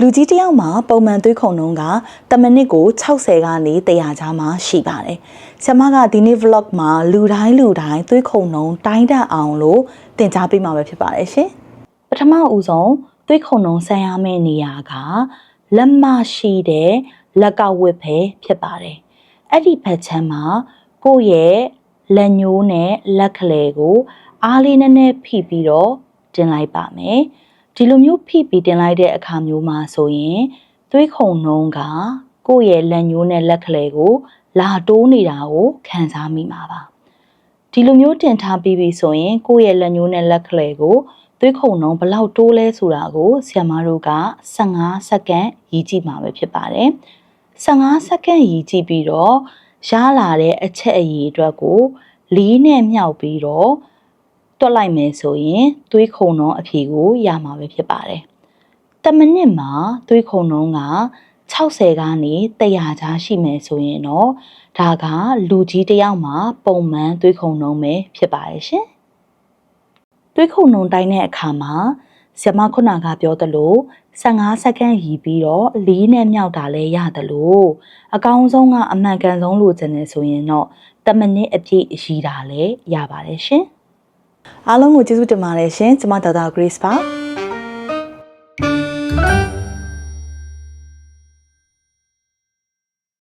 လူကြီးတစ်ယောက်မှာပုံမှန်သွေးခုန်နှုန်းကတမိနစ်ကို60ကနေ100ကြားမှာရှိပါတယ်။ဆ iam ကဒီနေ့ vlog မှာလူတိုင်းလူတိုင်းသွေးခုန်နှုန်းတိုင်းတတ်အောင်လို့သင်ကြားပေးမှာပဲဖြစ်ပါတယ်ရှင်။ပထမဦးဆုံးသွေးခုန်နှုန်းဆန်းရမယ့်နေရာကလက်မရှိတဲ့လက်ကဝစ်ပဲဖြစ်ပါတယ်။အဲ့ဒီဖက်ချမ်းမှာကိုယ့်ရဲ့လက်ညိုးနဲ့လက်ကလေးကိုအားလေးနည်းနည်းဖိပြီးတော့တင်လိုက်ပါမယ်။ ဒီလိုမျိုးဖိပြီးတင်လိုက်တဲ့အခါမျိုးမှာဆိုရင်သွေးခုန်နှုံးကကိုယ့်ရဲ့လက်ညိုးနဲ့လက်ကလေးကို လာတိုးနေတာကိုခံစားမိမှာပါ။ဒီလိုမျိုးတင်ထားပြီးပြီဆိုရင်ကိုယ့်ရဲ့လက်ညိုးနဲ့လက်ကလေးကိုသွေးခုန်နှုံးဘယ်လောက်တိုးလဲဆိုတာကိုဆရာမတို့က15စက္ကန့်ရည်ကြည့်မှာပဲဖြစ်ပါတယ်။15စက္ကန့်ရည်ကြည့်ပြီးတော့ရလာတဲ့အချက်အရည်အတွက်ကိုလေးနဲ့မြောက်ပြီးတော့ တွက်လိုက်မယ်ဆိုရင်သွေးခုန်နှုံးအဖြေကိုရမှာပဲဖြစ်ပါတယ်။တမနစ်မှာသွေးခုန်နှုံးက60ကနေ100ကြားရှိမယ်ဆိုရင်တော့ဒါကလူကြီးတစ်ယောက်မှာပုံမှန်သွေးခုန်နှုံးပဲဖြစ်ပါတယ်ရှင်။သွေးခုန်နှုံးတိုင်းတဲ့အခါမှာဆရာမခုနကပြောသလို15စက္ကန့်ရည်ပြီးတော့လေးနဲ့မြောက်တာလည်းရတယ်လို့အကောင်းဆုံးကအမှန်ကန်ဆုံးလို့ကျင်နေဆိုရင်တော့တမနစ်အပြည့်ရည်တာလည်းရပါတယ်ရှင် အားလုံးကိုကျေးဇူးတင်ပါတယ်ရှင်ကျွန်မဒေါက်တာ Grace ပါ